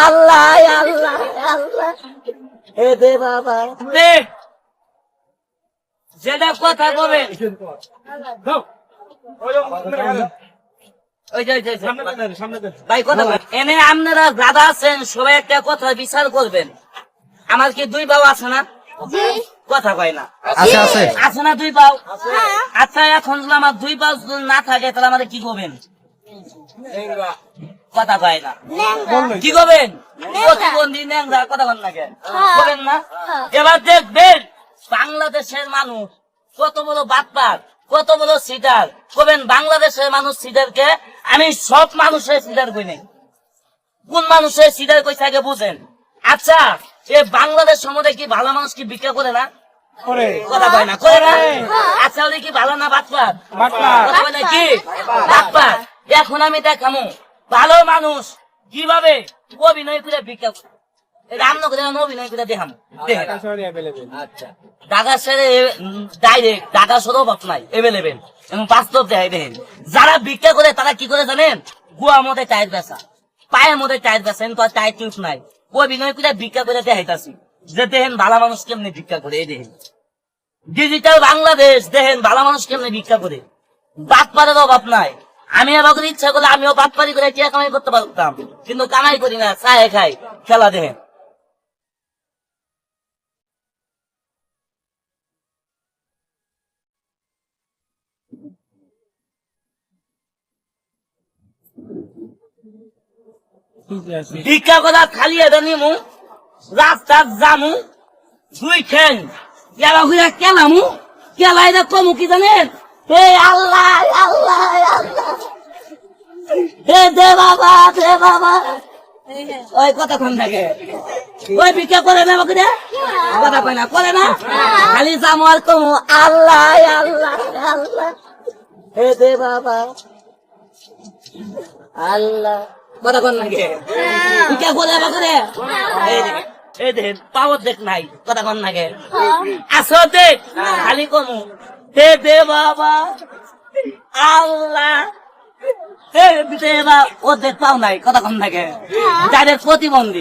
আল্লাহ আল্লাহ আল্লাহ। হে দে বাবা। দে। যেটা কথা কবে। এনে আপনারা দাদা আছেন সবাই একটা কথা বিচার করবেন। আমার কি দুই বাবা আছে না? কথা কয় না। আছে আছে। আছে না দুই পাও আচ্ছা এখন আমার দুই পাও যদি না থাকে তাহলে আমাদের কি করবেন? কথা কয় না। কি করবেন প্রতিবন্ধী ন্যাংরা কথা বল না কেন করবেন না? এবার দেখবেন বাংলাদেশের মানুষ কত বড় বাটপার কত বড় সিটার করবেন বাংলাদেশের মানুষ সিটারকে আমি সব মানুষের সিটার কই নাই। কোন মানুষের সিটার কই থাকে বুঝেন? আচ্ছা এ বাংলাদেশ সম্বন্ধে কি ভালো মানুষ কি ভিক্ষা করে না? কথা কয় না করে না? আচ্ছা ওদের কি ভালো না বাটপার? কথা বলে কি? বাটপার। এখন আমি দেখামু। ভালো মানুষ। কীভাবে? অভিনয় করে অভিনয় দেখাম। আচ্ছা। ঢাকা সেরে ডাইরেক্ট ঢাকা সরও বাপ নাই এভেলেবেল এবং বাস্তব দেয় দেখেন। যারা ভিক্ষা করে তারা কি করে জানেন? গুয়া মধ্যে টায়ার বেচা। পায়ের মধ্যে টায়ার বেচা আর টায়ার টিউব নাই। অভিনয় করে ভিক্ষা করে দেখাইতাছি। যে দেখেন ভালো মানুষ কেমনি ভিক্ষা করে এই দেখেন। ডিজিটাল বাংলাদেশ দেখেন ভালো মানুষ কেমনি ভিক্ষা করে। বাদ পারের অভাব নাই। আমি করে ইচ্ছা করলে আমিও বাদ পারি করে টিয়া কামাই করতে পারতাম। কিন্তু কামাই করি না, চায় খাই, খেলা দেখেন ভিক্ষা করা খালি এটা নিমু, রাস্তার জামু, দুই ঠেং এরা ঘুরে কেলামু কেলাই কমু কি জানেন? হে আল্লাহ আল্লাহ আল্লাহ। হে দে বাবা দে বাবা। ওই কোন থাকে? ওই ভিক্ষা করে না আমাকে কথা কয় না, করে না? খালি জামু আর কমু। আল্লাহ আল্লাহ আল্লাহ। হে দে বাবা। আল্লাহ। কোন লাগে ভিক্ষা করে আমাকে রে? এই দেখেন, এই পাওয়ার দেখ নাই কথা কোন লাগে আসো দেখ খালি কমু। হে দে বাবা আল্লাহ। হে দে বাবা ও দেখ পাও নাই কথা কম থাকে যাদের প্রতিবন্ধী।